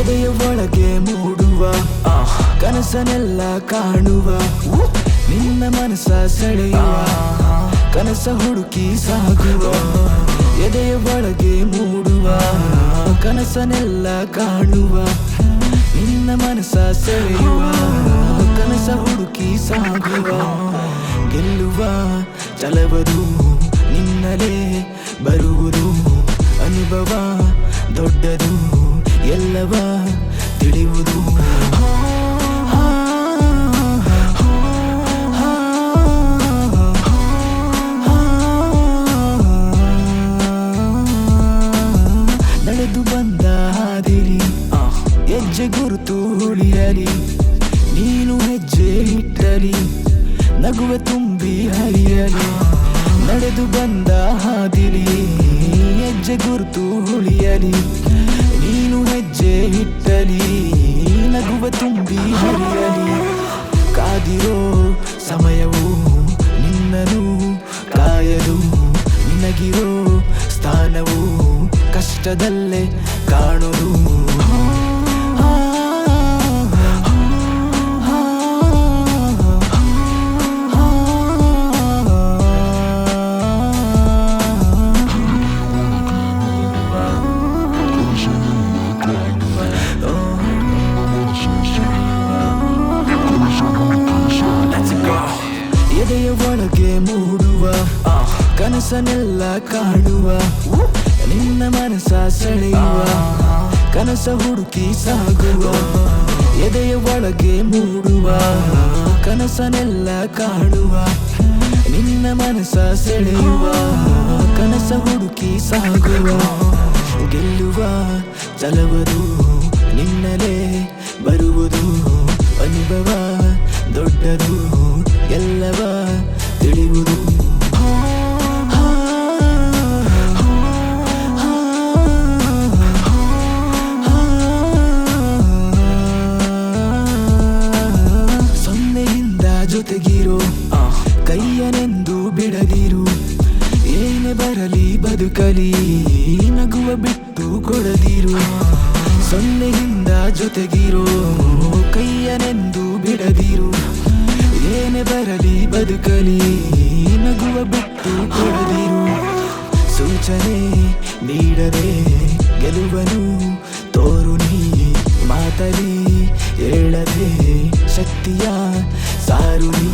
ಎದೆಯ ಒಳಗೆ ಮೂಡುವ ಕನಸನೆಲ್ಲ ಕಾಣುವ ನಿನ್ನ ಮನಸ ಸೆಳೆಯುವ ಕನಸ ಹುಡುಕಿ ಸಾಗುವ. ಎದೆಯ ಒಳಗೆ ಮೂಡುವ ಕನಸನೆಲ್ಲ ಕಾಣುವ, ನಿನ್ನ ಮನಸ ಸೆಳೆಯುವ ಕನಸ ಹುಡುಕಿ ಸಾಗುವ. ಗೆಲ್ಲುವ ಛಲವದು ಅನುಭವ ದೊಡ್ಡದು ಎಲ್ಲವ ತಿಳಿಯುವುದು ನಡೆದು ಬಂದ ಹಾದಿರಿ ಹೆಜ್ಜೆ ಗುರುತು ಉಳಿಯಲಿ. ನೀನು ಹೆಜ್ಜೆ ಇಟ್ಟಲಿ, ನಗುವೆ ತುಂಬಿ ಹರಿಯಲಿ. ನಡೆದು ಬಂದ ಹಾದಿರಿ ಹೆಜ್ಜೆ ಗುರುತು ಉಳಿಯಲಿ ನೀನು ಹೆಜ್ಜೆ ಇಟ್ಟಲಿ ನಗುವ ತುಂಬಿ ಹರಿಯಲಿ. ಕಾದಿರೋ ಸಮಯವು ನಿನ್ನನು ಕಾಯಲು, ನಿನಗಿರೋ ಸ್ಥಾನವು ಕಷ್ಟದಲ್ಲೇ ಕಾಣುವುದು ಎದೆಯ ಒಳಗೆ ಮೂಡುವ ಕನಸನೆಲ್ಲ ಕಾಣುವ ನಿನ್ನ ಮನಸ ಸೆಳೆಯುವ ಕನಸ ಹುಡುಕಿ ಸಾಗುವ, ಎದೆಯ ಒಳಗೆ ಮೂಡುವ ಕನಸನೆಲ್ಲ ಕಾಣುವ, ನಿನ್ನ ಮನಸ ಸೆಳೆಯುವ ಕನಸ ಹುಡುಕಿ ಸಾಗುವ, ಗೆಲ್ಲುವ ಛಲವದು ಜೊತೆಗಿರೋ ಕೈಯನೆಂದು ಬಿಡದಿರು. ಏನೇ ಬರಲಿ ಬದುಕಲಿ ನಗುವ ಬಿಟ್ಟು ಕೊಡದಿರು. ಸೊನ್ನೆಯಿಂದ ಜೊತೆಗಿರೋ, ಕೈಯನೆಂದು ಬಿಡದಿರು. ಏನೇ ಬರಲಿ ಬದುಕಲಿ ನಗುವ ಬಿಟ್ಟು ಕೊಡದಿರು ಸೂಚನೆ ನೀಡದೆ ಗೆಲುವನು ತೋರು ನೀ ಮಾತಲಿ ಹೇಳದೆ ಶಕ್ತಿಯ ಸಾರು ನೀ.